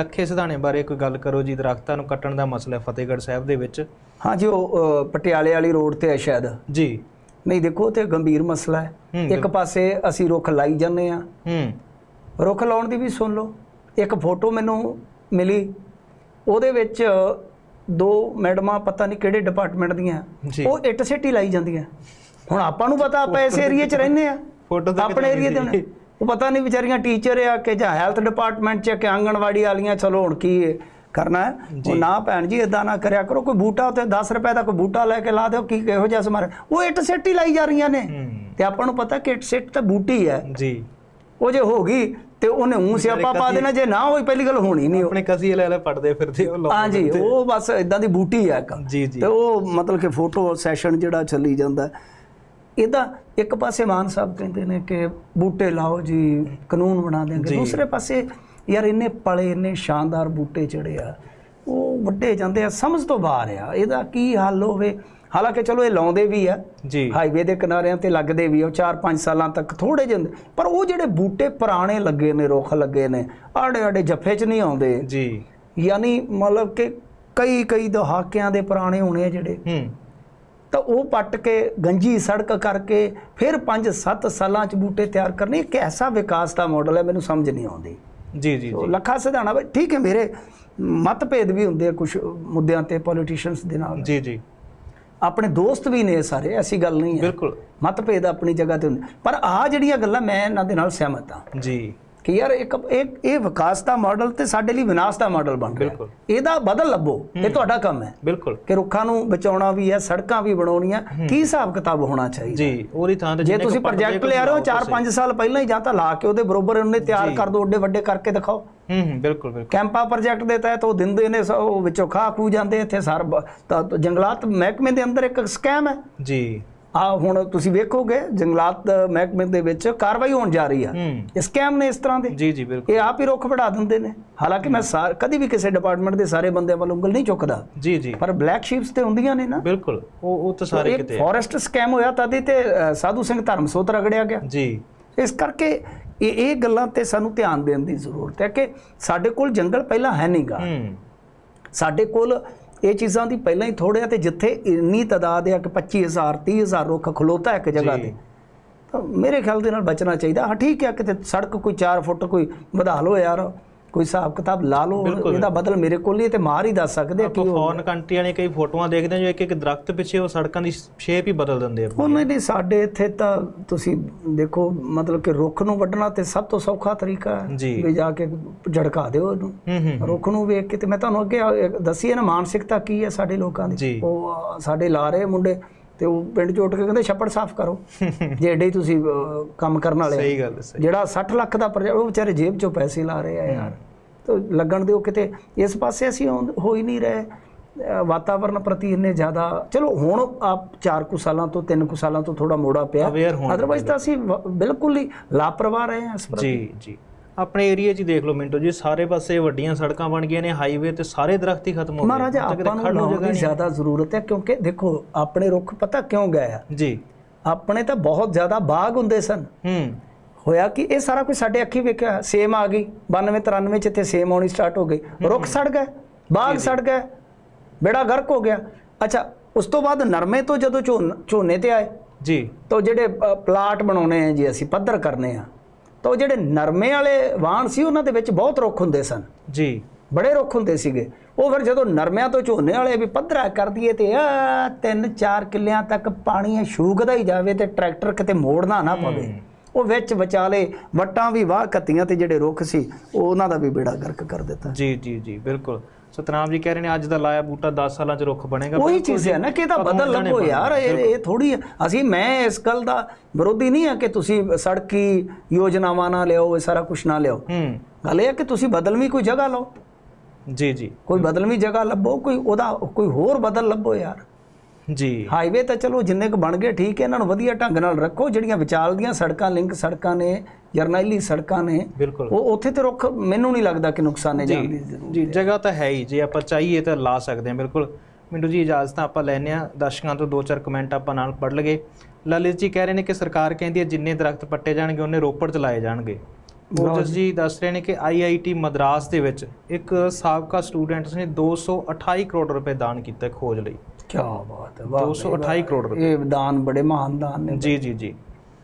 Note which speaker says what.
Speaker 1: ਲੱਖੇ ਸਿਧਾਣੇ ਬਾਰੇ ਕੋਈ ਗੱਲ ਕਰੋ ਜੀ ਦਰਖਤਾਂ ਨੂੰ ਕੱਟਣ ਦਾ ਮਸਲਾ ਫਤਿਹਗੜ੍ਹ ਸਾਹਿਬ ਦੇ ਵਿੱਚ।
Speaker 2: ਹਾਂ ਜੀ ਉਹ ਪਟਿਆਲੇ ਵਾਲੀ ਰੋਡ ਤੇ ਹੈ ਸ਼ਾਇਦ।
Speaker 1: ਜੀ।
Speaker 2: ਨਹੀਂ ਦੇਖੋ ਤੇ ਗੰਭੀਰ ਮਸਲਾ ਹੈ। ਇੱਕ ਪਾਸੇ ਅਸੀਂ ਰੁੱਖ ਲਾਈ ਜਾਂਦੇ ਆ
Speaker 1: ਹੂੰ।
Speaker 2: ਰੁੱਖ ਲਾਉਣ ਦੀ ਵੀ ਸੁਣ ਲਓ। ਇੱਕ ਫੋਟੋ ਮੈਨੂੰ ਮਿਲੀ। ਉਹਦੇ ਵਿੱਚ ਦੋ ਮੈਡਮਾਂ ਪਤਾ ਨਹੀਂ ਕਿਹੜੇ ਡਿਪਾਰਟਮੈਂਟ ਦੀਆਂ। ਉਹ ਇੱਟ ਸਿੱਟੀ ਲਾਈ ਜਾਂਦੀਆਂ। ਹੁਣ ਆਪਾਂ ਨੂੰ ਪਤਾ ਆਪਾਂ ਇਸ ਏਰੀਏ 'ਚ ਰਹਿੰਦੇ ਆ ਆਪਣੇ ਏਰੀਏ ਦੇ ਹੁਣ ਉਹ ਪਤਾ ਨਹੀਂ ਵਿਚਾਰੀਆਂ ਟੀਚਰ ਆ ਕਿ ਜਾਂ ਹੈਲਥ ਡਿਪਾਰਟਮੈਂਟ 'ਚ ਕਿ ਆਂਗਣਵਾੜੀ ਵਾਲੀਆਂ ਚਲੋ ਹੁਣ ਕੀ ਕਰਨਾ ਹੈ? ਉਹ ਨਾ ਭੈਣ ਜੀ ਇਦਾਂ ਨਾ ਕਰਿਆ ਕਰੋ ਕੋਈ ਬੂਟਾ ਉੱਤੇ 10 ਰੁਪਏ ਦਾ ਕੋਈ ਬੂਟਾ ਲੈ ਕੇ ਲਾ ਦਿਓ ਕੀ ਇਹੋ ਜਿਹਾ ਸਮਾਰ ਉਹ ਇੱਟ ਸਿੱਟੀ ਲਾਈ ਜਾ ਰਹੀਆਂ ਨੇ।
Speaker 1: ਹੂੰ।
Speaker 2: ਤੇ ਆਪਾਂ ਨੂੰ ਪਤਾ ਕਿ ਇੱਟ ਸਿੱਟ ਤਾਂ ਬੂਟੀ ਹੈ।
Speaker 1: ਜੀ।
Speaker 2: ਉਹ ਜੇ ਹੋ ਗਈ ਤੇ ਉਹਨੇ ਉਂ ਸਿਆਪਾ ਪਾ ਦੇਣਾ ਜੇ ਨਾ ਹੋਈ ਪਹਿਲੀ ਗੱਲ ਹੋਣੀ ਨਹੀਂ।
Speaker 1: ਆਪਣੇ ਕਸੀ ਲੈ ਲੈ ਪੜਦੇ ਫਿਰਦੇ ਉਹ ਲੋਕ
Speaker 2: ਹਾਂਜੀ ਉਹ ਬਸ ਇਦਾਂ ਦੀ ਬੂਟੀ ਹੈ
Speaker 1: ਜੀ।
Speaker 2: ਤੇ ਉਹ ਮਤਲਬ ਕਿ ਫੋਟੋ ਸੈਸ਼ਨ ਜਿਹੜਾ ਚੱਲੀ ਜਾਂਦਾ। ਇਹਦਾ ਇੱਕ ਪਾਸੇ ਮਾਨ ਸਾਹਿਬ ਕਹਿੰਦੇ ਨੇ ਕਿ ਬੂਟੇ ਲਾਓ ਜੀ ਕਾਨੂੰਨ ਬਣਾ ਦੇਣਗੇ ਦੂਸਰੇ ਪਾਸੇ ਯਾਰ ਇੰਨੇ ਪਲੇ ਇੰਨੇ ਸ਼ਾਨਦਾਰ ਬੂਟੇ ਚੜੇ ਆ ਉਹ ਵੱਡੇ ਜਾਂਦੇ ਆ ਸਮਝ ਤੋਂ ਬਾਹਰ ਆ। ਇਹਦਾ ਕੀ ਹੱਲ ਹੋਵੇ? ਹਾਲਾਂਕਿ ਚਲੋ ਇਹ ਲਾਉਂਦੇ ਵੀ ਆ।
Speaker 1: ਜੀ।
Speaker 2: ਹਾਈਵੇ ਦੇ ਕਿਨਾਰਿਆਂ ਤੇ ਲੱਗਦੇ ਵੀ ਆ ਉਹ 4-5 ਸਾਲਾਂ ਤੱਕ ਥੋੜੇ ਜਿਹੇ ਪਰ ਉਹ ਜਿਹੜੇ ਬੂਟੇ ਪੁਰਾਣੇ ਲੱਗੇ ਨੇ ਰੁੱਖ ਲੱਗੇ ਨੇ ਆੜੇ ਆੜੇ ਜੱਫੇ 'ਚ ਨਹੀਂ ਆਉਂਦੇ।
Speaker 1: ਜੀ।
Speaker 2: ਯਾਨੀ ਮਤਲਬ ਕਿ ਕਈ ਕਈ ਦਹਾਕਿਆਂ ਦੇ ਪੁਰਾਣੇ ਹੋਣੇ ਆ ਜਿਹੜੇ।
Speaker 1: ਹੂੰ।
Speaker 2: ਤਾਂ ਉਹ ਪੱਟ ਕੇ ਗੰਜੀ ਸੜਕ ਕਰਕੇ ਫਿਰ 5-7 ਸਾਲਾਂ 'ਚ ਬੂਟੇ ਤਿਆਰ ਕਰਨੇ ਇੱਕ ਐਸਾ ਵਿਕਾਸ ਦਾ ਮਾਡਲ ਹੈ ਮੈਨੂੰ ਸਮਝ ਨਹੀਂ ਆਉਂਦੀ।
Speaker 1: ਜੀ ਜੀ
Speaker 2: ਉਹ ਲੱਖਾ ਸਿਧਾਣਾ ਵੀ ਠੀਕ ਹੈ ਮੇਰੇ ਮਤਭੇਦ ਵੀ ਹੁੰਦੇ ਆ ਕੁਝ ਮੁੱਦਿਆਂ ਤੇ ਪੋਲੀਟੀਸ਼ੀਅਨਸ ਦੇ ਨਾਲ।
Speaker 1: ਜੀ ਜੀ।
Speaker 2: ਆਪਣੇ ਦੋਸਤ ਵੀ ਨੇ ਸਾਰੇ ਐਸੀ ਗੱਲ ਨਹੀਂ ਹੈ।
Speaker 1: ਬਿਲਕੁਲ।
Speaker 2: ਮਤਭੇਦ ਆਪਣੀ ਜਗ੍ਹਾ ਤੇ ਹੁੰਦੇ। ਪਰ ਆ ਜਿਹੜੀਆਂ ਗੱਲਾਂ ਮੈਂ ਇਹਨਾਂ ਦੇ ਨਾਲ ਸਹਿਮਤ ਹਾਂ।
Speaker 1: ਜੀ।
Speaker 2: ਕਿ ਯਾਰ ਇੱਕ ਇਹ ਇਹ ਵਿਕਾਸ ਦਾ ਮਾਡਲ ਤੇ ਸਾਡੇ ਲਈ ਵਿਨਾਸ਼ ਦਾ ਮਾਡਲ ਬਣ ਰਿਹਾ। ਇਹਦਾ ਬਦਲ ਲੱਭੋ ਇਹ ਤੁਹਾਡਾ ਕੰਮ ਹੈ।
Speaker 1: ਬਿਲਕੁਲ।
Speaker 2: ਕਿ ਰੁੱਖਾਂ ਨੂੰ ਬਚਾਉਣਾ ਵੀ ਹੈ ਸੜਕਾਂ ਵੀ ਬਣਾਉਣੀਆਂ ਕੀ ਹਿਸਾਬ ਕਿਤਾਬ ਹੋਣਾ ਚਾਹੀਦਾ?
Speaker 1: ਜੀ ਉਹਦੀ ਥਾਂ ਤੇ
Speaker 2: ਜੇ ਤੁਸੀਂ ਪ੍ਰੋਜੈਕਟ ਲਿਆ ਰਹੇ ਹੋ 4-5 ਸਾਲ ਪਹਿਲਾਂ ਹੀ ਜਾਂ ਤਾਂ ਲਾ ਕੇ ਉਹਦੇ ਬਰੋਬਰ ਉਹਨੇ ਤਿਆਰ ਕਰ ਦੋ ਓਡੇ ਵੱਡੇ ਕਰਕੇ ਦਿਖਾਓ।
Speaker 1: ਹੂੰ ਹੂੰ ਬਿਲਕੁਲ ਬਿਲਕੁਲ।
Speaker 2: ਕੈਂਪਾ ਪ੍ਰੋਜੈਕਟ ਦੇ ਤਹਿਤ ਉਹ ਦਿੰਦੇ ਨੇ ਉਹ ਵਿੱਚੋਂ ਖਾ ਖੂ ਜਾਂਦੇ ਇੱਥੇ ਸਰ ਜੰਗਲਾਤ ਮਹਿਕਮੇ ਦੇ ਅੰਦਰ ਇੱਕ ਸਕੈਮ ਹੈ।
Speaker 1: ਜੀ।
Speaker 2: ਆ ਹੁਣ ਤੁਸੀਂ ਵੇਖੋਗੇ ਜੰਗਲਾਤ ਮਹਿਕਮੇ ਦੇ ਵਿੱਚ ਕਾਰਵਾਈ ਹੋਣ ਜਾ ਰਹੀ ਆ।
Speaker 1: ਹੂੰ।
Speaker 2: ਸਕੈਮ ਨੇ ਇਸ ਤਰ੍ਹਾਂ ਦੇ।
Speaker 1: ਜੀ ਜੀ ਬਿਲਕੁਲ।
Speaker 2: ਇਹ ਆਪ ਹੀ ਰੁੱਖ ਵੜਾ ਦਿੰਦੇ ਨੇ। ਹਾਲਾਂਕਿ ਮੈਂ ਸਾਰ- ਕਦੀ ਵੀ ਕਿਸੇ ਡਿਪਾਰਟਮੈਂਟ ਦੇ ਸਾਰੇ ਬੰਦਿਆਂ ਵੱਲ ਉਂਗਲ ਨਹੀਂ ਚੁੱਕਦਾ।
Speaker 1: ਜੀ ਜੀ।
Speaker 2: ਪਰ ਬਲੈਕ ਸ਼ੀਪਸ ਤੇ ਹੁੰਦੀਆਂ ਨੇ ਨਾ।
Speaker 1: ਬਿਲਕੁਲ। ਉਹ ਉਹ ਤਾਂ ਸਾਰੇ
Speaker 2: ਇਹ
Speaker 1: ਕਿਤੇ।
Speaker 2: ਫੋਰੈਸਟ ਸਕੈਮ ਹੋਇਆ ਤਦ ਹੀ ਤੇ ਸਾਧੂ ਸਿੰਘ ਧਰਮਸੋਤ ਰਗੜਿਆ ਗਿਆ।
Speaker 1: ਜੀ।
Speaker 2: ਇਸ ਕਰਕੇ ਇਹ ਇਹ ਗੱਲਾਂ ਤੇ ਸਾਨੂੰ ਧਿਆਨ ਦੇਣ ਦੀ ਜ਼ਰੂਰਤ ਹੈ ਕਿ ਸਾਡੇ ਕੋਲ ਜੰਗਲ ਪਹਿਲਾਂ ਹੈ ਨਹੀਂਗਾ ਸਾਡੇ ਕੋਲ ਇਹ ਚੀਜ਼ਾਂ ਦੀ ਪਹਿਲਾਂ ਹੀ ਥੋੜ੍ਹੇ ਆ ਤੇ ਜਿੱਥੇ ਇੰਨੀ ਤਾਦਾਦ ਹੈ ਕਿ 25000 30000 ਰੁੱਖ ਖਲੋਤਾ ਇੱਕ ਜਗ੍ਹਾ। ਤੇ ਤਾਂ ਮੇਰੇ ਖਿਆਲ ਦੇ ਨਾਲ ਬਚਣਾ ਚਾਹੀਦਾ ਹਾਂ ਠੀਕ ਹੈ ਕਿਤੇ ਸੜਕ ਕੋਈ 4 ਫੁੱਟ ਕੋਈ ਵਧਾ ਲਓ ਯਾਰ ਕੋਈ ਹਿਸਾਬ ਕਿਤਾਬ ਲਾ ਲਓ ਇਹਦਾ ਬਦਲ ਮੇਰੇ ਕੋਲ ਹੀ ਹੈ ਤੇ ਮਾਰ ਹੀ ਦੱਸ ਸਕਦੇ ਕਿ
Speaker 1: ਫੋਰਨ ਕੰਟਰੀਆਂ ਨੇ ਕਈ ਫੋਟੋਆਂ ਦੇਖਦੇ ਜੋ ਇੱਕ ਇੱਕ ਦਰਖਤ ਪਿੱਛੇ ਉਹ ਸੜਕਾਂ ਦੀ ਸ਼ੇਪ ਹੀ ਬਦਲ ਦਿੰਦੇ ਆ
Speaker 2: ਉਹ ਨਹੀਂ ਨਹੀਂ ਸਾਡੇ ਇੱਥੇ ਤਾਂ ਤੁਸੀਂ ਦੇਖੋ ਮਤਲਬ ਕਿ ਰੁੱਖ ਨੂੰ ਵੱਢਣਾ ਤੇ ਸਭ ਤੋਂ ਸੌਖਾ ਤਰੀਕਾ ਹੈ। ਵੀ ਜਾ ਕੇ ਝੜਕਾ ਦਿਓ
Speaker 1: ਹੂੰ
Speaker 2: ਰੁੱਖ ਨੂੰ ਵੇਖ ਕੇ ਤੇ ਮੈਂ ਤੁਹਾਨੂੰ ਅੱਗੇ ਦੱਸੀ ਹੈ ਨਾ ਮਾਨਸਿਕਤਾ ਕੀ ਹੈ ਸਾਡੇ ਲੋਕਾਂ ਦੀ। ਉਹ ਸਾਡੇ ਲਾ ਰਹੇ ਮੁੰਡੇ। ਤੇ ਉਹ ਪਿੰਡ ਚ ਉੱਠ ਕੇ ਕਹਿੰਦੇ ਛੱਪੜ ਸਾਫ਼ ਕਰੋ। ਜੇ ਹੀ ਤੁਸੀਂ ਕੰਮ ਕਰਨ ਵਾਲੇ।
Speaker 1: ਸਹੀ ਗੱਲ ਸਹੀ।
Speaker 2: ਜਿਹੜਾ 60 ਲੱਖ ਦਾ ਉਹ ਵਿਚਾਰੇ ਜੇਬ ਚੋਂ ਪੈਸੇ ਲਾ ਰਹੇ ਆ ਯਾਰ। ਤਾਂ ਲੱਗਣ ਦਿਓ ਕਿਤੇ। ਇਸ ਪਾਸੇ ਅਸੀਂ ਹੋ ਹੀ ਨਹੀਂ ਰਹੇ। ਅ, ਵਾਤਾਵਰਣ ਪ੍ਰਤੀ ਇੰਨੇ ਜ਼ਿਆਦਾ ਚਲੋ ਹੁਣ ਆਪ 4 ਕੁ ਸਾਲਾਂ ਤੋਂ 3 ਕੁ ਸਾਲਾਂ ਤੋਂ ਥੋੜਾ ਮੋੜਾ ਪਿਆ। ਅਦਰਵਾਈਜ਼ ਤਾਂ ਅਸੀਂ ਬਿਲਕੁਲ ਹੀ ਲਾਪਰਵਾਹ ਰਹੇ ਹਾਂ ਇਸ ਪ੍ਰਤੀ।
Speaker 1: ਜੀ ਜੀ। ਆਪਣੇ ਏਰੀਆ 'ਚ ਹੀ ਦੇਖ ਲਓ ਮਿੰਟੋ ਜੀ ਸਾਰੇ ਪਾਸੇ ਵੱਡੀਆਂ ਸੜਕਾਂ ਬਣ ਗਈਆਂ ਨੇ ਹਾਈਵੇ ਤੇ ਸਾਰੇ ਦਰਖਤ ਹੀ ਖਤਮ ਹੋ ਗਏ
Speaker 2: ਮਹਾਰਾਜ ਆਪਾਂ ਨੂੰ ਲਾਉਣ ਦੀ ਜ਼ਿਆਦਾ ਜ਼ਰੂਰਤ ਹੈ ਕਿਉਂਕਿ ਦੇਖੋ ਆਪਣੇ ਰੁੱਖ ਪਤਾ ਕਿਉਂ ਗਏ ਆ?
Speaker 1: ਜੀ।
Speaker 2: ਆਪਣੇ ਤਾਂ ਬਹੁਤ ਜ਼ਿਆਦਾ ਬਾਗ ਹੁੰਦੇ ਸਨ।
Speaker 1: ਹੂੰ।
Speaker 2: ਹੋਇਆ ਕਿ ਇਹ ਸਾਰਾ ਕੁਝ ਸਾਡੇ ਅੱਖੀ ਵੇਖਿਆ ਸੇਮ ਆ ਗਈ। 92 93 ਚ ਇੱਥੇ ਸੇਮ ਆਉਣੀ ਸਟਾਰਟ ਹੋ ਗਈ। ਰੁੱਖ ਸੜ ਗਏ ਬਾਗ ਸੜ ਗਏ ਬੇੜਾ ਗਰਕ ਹੋ ਗਿਆ। ਅੱਛਾ ਉਸ ਤੋਂ ਬਾਅਦ ਨਰਮੇ ਤੋਂ ਜਦੋਂ ਝੋਨ- ਤੇ ਆਏ
Speaker 1: ਜੀ।
Speaker 2: ਤਾਂ ਜਿਹੜੇ ਪਲਾਟ ਬਣਾਉਣੇ ਆ ਜੀ ਅਸੀਂ ਪੱਧਰ ਕਰਨੇ ਆ ਤਾਂ ਉਹ ਜਿਹੜੇ ਨਰਮੇ ਵਾਲੇ ਵਾਹਣ ਸੀ ਉਹਨਾਂ ਦੇ ਵਿੱਚ ਬਹੁਤ ਰੁੱਖ ਹੁੰਦੇ ਸਨ।
Speaker 1: ਜੀ।
Speaker 2: ਬੜੇ ਰੁੱਖ ਹੁੰਦੇ ਸੀਗੇ। ਉਹ ਫਿਰ ਜਦੋਂ ਨਰਮਿਆਂ ਤੋਂ ਝੋਨੇ ਵਾਲੇ ਵੀ ਪੱਧਰਾ ਕਰ ਦਈਏ ਤੇ ਆ ਤਿੰਨ ਚਾਰ ਕਿੱਲਿਆਂ ਤੱਕ ਪਾਣੀ ਸ਼ੂਕਦਾ ਹੀ ਜਾਵੇ ਤੇ ਟਰੈਕਟਰ ਕਿਤੇ ਮੋੜਨਾ ਨਾ ਪਵੇ। ਉਹ ਵਿੱਚ ਵਿਚਾਲੇ ਵਟਾਂ ਵੀ ਵਾਹ ਕੱਤੀਆਂ ਤੇ ਜਿਹੜੇ ਰੁੱਖ ਸੀ ਉਹ ਉਹਨਾਂ ਦਾ ਵੀ ਬੇੜਾ ਗਰਕ ਕਰ ਦਿੱਤਾ।
Speaker 1: ਜੀ ਜੀ ਜੀ ਬਿਲਕੁਲ। ਸਤਨਾਮ ਜੀ ਕਹਿ ਰਹੇ ਨੇ ਅੱਜ ਦਾ ਲਾਇਆ ਬੂਟਾ 10 ਸਾਲਾਂ 'ਚ ਰੁੱਖ ਬਣੇਗਾ।
Speaker 2: ਉਹੀ ਚੀਜ਼ ਹੈ ਨਾ ਕਿ ਇਹਦਾ ਬਦਲ ਲੱਭੋ। ਯਾਰ ਇਹ ਇਹ ਥੋੜੀ ਅਸੀਂ ਮੈਂ ਇਸ ਗੱਲ ਦਾ ਵਿਰੋਧੀ ਨਹੀਂ ਆ ਕਿ ਤੁਸੀਂ ਸੜਕੀ ਯੋਜਨਾਵਾਂ ਨਾ ਲਿਓ ਇਹ ਸਾਰਾ ਕੁਝ ਨਾ ਲਿਓ
Speaker 1: ਹੂੰ।
Speaker 2: ਗੱਲ ਇਹ ਹੈ ਕਿ ਤੁਸੀਂ ਬਦਲਵੀਂ ਕੋਈ ਜਗ੍ਹਾ ਲਓ।
Speaker 1: ਜੀ ਜੀ।
Speaker 2: ਕੋਈ ਬਦਲਵੀਂ ਜਗ੍ਹਾ ਲੱਭੋ ਕੋਈ ਉਹਦਾ ਕੋਈ ਹੋਰ ਬਦਲ ਲੱਭੋ ਯਾਰ।
Speaker 1: ਜੀ।
Speaker 2: ਹਾਈਵੇ ਤਾਂ ਚਲੋ ਜਿੰਨੇ ਕੁ ਬਣ ਗਏ ਠੀਕ ਹੈ ਇਹਨਾਂ ਨੂੰ ਵਧੀਆ ਢੰਗ ਨਾਲ ਰੱਖੋ ਜਿਹੜੀਆਂ ਵਿਚਾਲ ਦੀਆਂ ਸੜਕਾਂ ਲਿੰਕ ਸੜਕਾਂ ਨੇ ਜਰਨੈਲੀ ਸੜਕਾਂ ਨੇ
Speaker 1: ਬਿਲਕੁਲ।
Speaker 2: ਉਹ ਉੱਥੇ ਤੇ ਰੁੱਖ ਮੈਨੂੰ ਨਹੀਂ ਲੱਗਦਾ ਕਿ ਨੁਕਸਾਨੇ ਜਾਣ ਦੀ ਜ਼ਰੂਰਤ
Speaker 1: ਜੀ ਜਗ੍ਹਾ ਤਾਂ ਹੈ ਹੀ ਜੇ ਆਪਾਂ ਚਾਹੀਏ ਤਾਂ ਲਾ ਸਕਦੇ ਹਾਂ ਬਿਲਕੁਲ। ਮਿੰਟੂ ਜੀ ਇਜਾਜ਼ਤ ਤਾਂ ਆਪਾਂ ਲੈਨੇ ਆ ਦਰਸ਼ਕਾਂ ਤੋਂ ਦੋ ਚਾਰ ਕਮੈਂਟ ਆਪਾਂ ਨਾਲ ਪੜ੍ਹ ਲਗੇ ਲਲਿਤ ਜੀ ਕਹਿ ਰਹੇ ਨੇ ਕਿ ਸਰਕਾਰ ਕਹਿੰਦੀ ਹੈ ਜਿੰਨੇ ਦਰਖਤ ਪੱਟੇ ਜਾਣਗੇ ਉਹਨੇ ਰੋਪੜ ਚ ਲਾਏ ਜਾਣਗੇ। ਉਹ
Speaker 2: ਲਓ
Speaker 1: ਜਸ ਜੀ। ਦੱਸ ਰਹੇ ਨੇ ਕਿ ਆਈਆਈਟੀ ਮਦਰਾਸ ਦੇ ਵਿੱਚ ਇੱਕ ਸਾਬਕਾ ਸਟੂਡੈਂਟਸ ਨੇ 228 ਕਰੋੜ ਰੁਪਏ ਦਾਨ ਕੀਤਾ ਖੋਜ ਲਈ।
Speaker 2: ਕੀ ਬਾਤ ਹੈ। ਵਾਹ
Speaker 1: 228 ਕਰੋੜ ਰੁਪਏ।
Speaker 2: ਇਹ ਦਾਨ ਬੜੇ ਮਹਾਨ ਦਾਨ ਨੇ
Speaker 1: ਜੀ ਜੀ ਜੀ।